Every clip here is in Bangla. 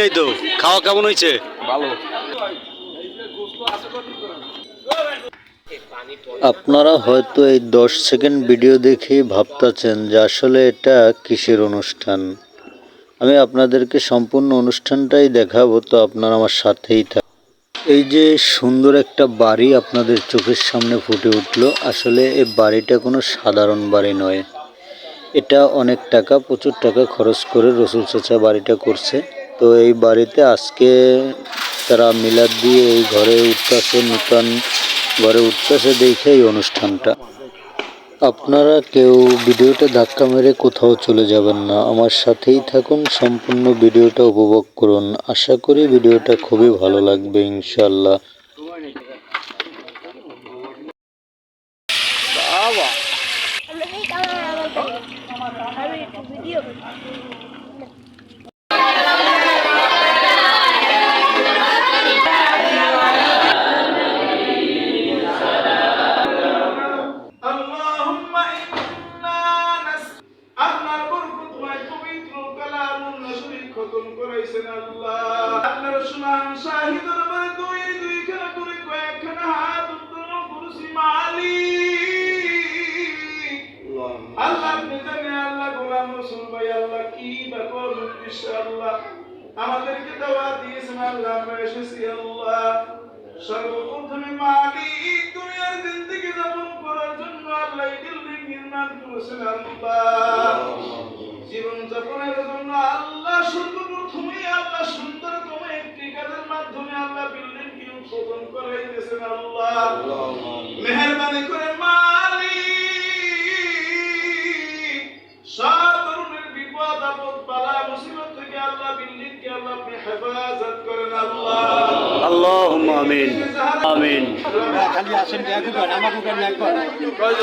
নাই তো খাওয়া কেমন হয়েছে? ভালো। আপনারা হয়তো এই দশ সেকেন্ড ভিডিও দেখে ভাবতেছেন যে আসলে এটা কিসের অনুষ্ঠান। আমি আপনাদেরকে সম্পূর্ণ অনুষ্ঠানটাই দেখাবো তো আপনারা আমার সাথেই থাক এই যে সুন্দর একটা বাড়ি আপনাদের চোখের সামনে ফুটে উঠল আসলে এই বাড়িটা কোনো সাধারণ বাড়ি নয়। এটা অনেক টাকা প্রচুর টাকা খরচ করে রসুল চাচা বাড়িটা করছে। তো এই বাড়িতে আজকে তারা মিলাদ দিয়ে এই ঘরে উঠতেছে নূতন ঘরে উঠতেছে দেখে এই অনুষ্ঠানটা। আপনারা কেউ ভিডিওটা ধাক্কা মেরে কোথাও চলে যাবেন না। আমার সাথেই থাকুন সম্পূর্ণ ভিডিওটা উপভোগ করুন। আশা করি ভিডিওটা খুবই ভালো লাগবে ইনশাল্লাহ আমি একটু ভিডিও আপনার সুনাম শাহিদুর আমাদেরকে দাওয়া দিয়েছেন আল্লাহ আমরা এসেছি আল্লাহ। সর্বপ্রথমে মালিক দুনিয়ার জিন্দেগি যাপন করার জন্য আল্লাহ বিল্ডিং নির্মাণ করেছেন আল্লাহ। জীবন যাপনের জন্য আল্লাহ সর্বপ্রথমে আল্লাহ সুন্দরতম একটি কাজের মাধ্যমে আল্লাহ বিল্ডিং কি উদ্বোধন করাইতেছেন আল্লাহ। মেহরবানি করে আমিন। আমিন।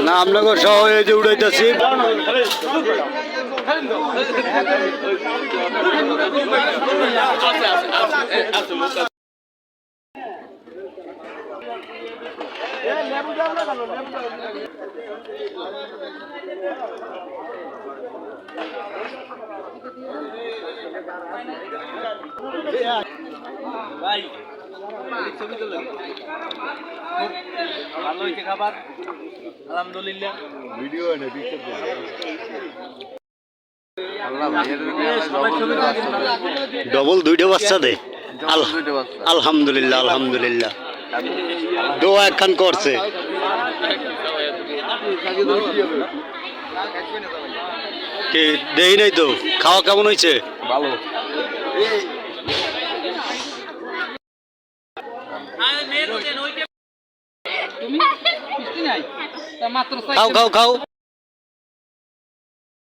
না আপনাকে সহ এই যে উড়াইতেছি। ভালো হয়েছে খাবার? আলহামদুলিল্লাহ। ভিডিও আল্লাহ ভাইয়ের ডবল দুইটা বাচ্চা দে। আল- দুইটা বাচ্চা। আলহামদুলিল্লাহ আলহামদুলিল্লাহ। দোয়া একখান করছে। কে দেই নাই তো? খাওয়া কেমন হয়েছে? Valeu. E... Go, go, go.